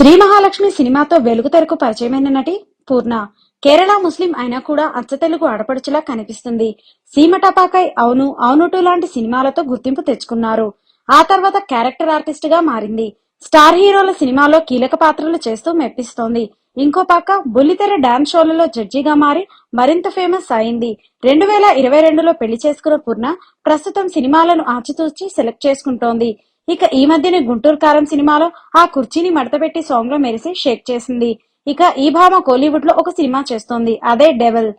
శ్రీ మహాలక్ష్మి సినిమాతో వెలుగుతెరకు పరిచయమైన నటి పూర్ణ. కేరళ ముస్లిం అయినా కూడా అచ్చతెలుగు ఆడపడుచులా కనిపిస్తుంది. సీమ టపాకై అవును అవునుటు లాంటి సినిమాలతో గుర్తింపు తెచ్చుకున్నారు. ఆ తర్వాత క్యారెక్టర్ ఆర్టిస్ట్గా మారింది. స్టార్ హీరోల సినిమాలో కీలక పాత్రలు చేస్తూ మెప్పిస్తోంది. ఇంకో పక్క బుల్లితెర డాన్స్ షోలలో జడ్జిగా మారి మరింత ఫేమస్ అయింది. రెండు వేల ఇరవై రెండులో పెళ్ళి చేసుకున్న పూర్ణ ప్రస్తుతం సినిమాలను ఆచితూచి సెలెక్ట్ చేసుకుంటోంది. ఇక ఈ మధ్యనే గుంటూరు కారం సినిమాలో ఆ కుర్చీని మడతపెట్టి సాంగ్లో మెరిసి షేక్ చేసింది. ఇక ఈ భామ కోలీవుడ్లో ఒక సినిమా చేస్తోంది అదే Devil.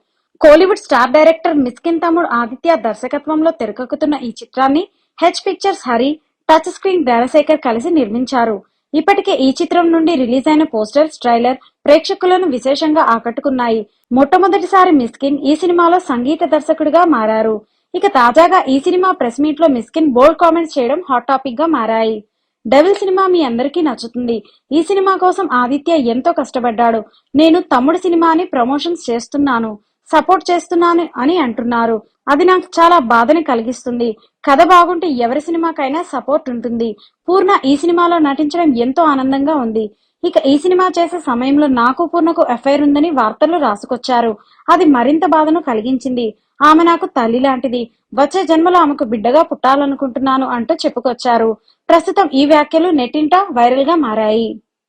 Kollywood star director Mysskin తమ్ముడు ఆదిత్య దర్శకత్వంలో తెరకెక్కుతున్న ఈ చిత్రాన్ని H pictures Hari touch screen Gnanasekhar కలిసి నిర్మించారు. ఇప్పటికే ఈ చిత్రం నుండి రిలీజ్ అయిన పోస్టర్స్ ట్రైలర్ ప్రేక్షకులను విశేషంగా ఆకట్టుకున్నాయి. మొట్టమొదటిసారి మిస్కిన్ ఈ సినిమాలో సంగీత దర్శకుడిగా మారారు. ఇక తాజాగా ఈ సినిమా ప్రెస్ మీట్లో మిస్కిన్ బోల్డ్ కామెంట్స్ చేయడం హాట్ టాపిక్గా మారాయి. డెవిల్ సినిమా మీ అందరికీ నచ్చుతుంది. ఈ సినిమా కోసం ఆదిత్య ఎంతో కష్టపడ్డాడు. నేను తమ్ముడు సినిమాని ప్రమోషన్స్ చేస్తున్నాను. సపోర్ట్ చేస్తున్నాను అని అంటున్నారు. అది నాకు చాలా బాధని కలిగిస్తుంది. కథ బాగుంటే ఎవరి సినిమాకైనా సపోర్ట్ ఉంటుంది. పూర్ణ ఈ సినిమాలో నటించడం ఎంతో ఆనందంగా ఉంది. ఇక ఈ సినిమా చేసే సమయంలో నాకు పూర్ణకు ఎఫ్ఐఆర్ ఉందని వార్తలు రాసుకొచ్చారు. అది మరింత బాధను కలిగించింది. ఆమె నాకు తల్లి లాంటిది. వచ్చే జన్మలో ఆమెకు బిడ్డగా పుట్టాలనుకుంటున్నాను అంటూ చెప్పుకొచ్చారు. ప్రస్తుతం ఈ వ్యాఖ్యలు నెట్టింట వైరల్గా మారాయి.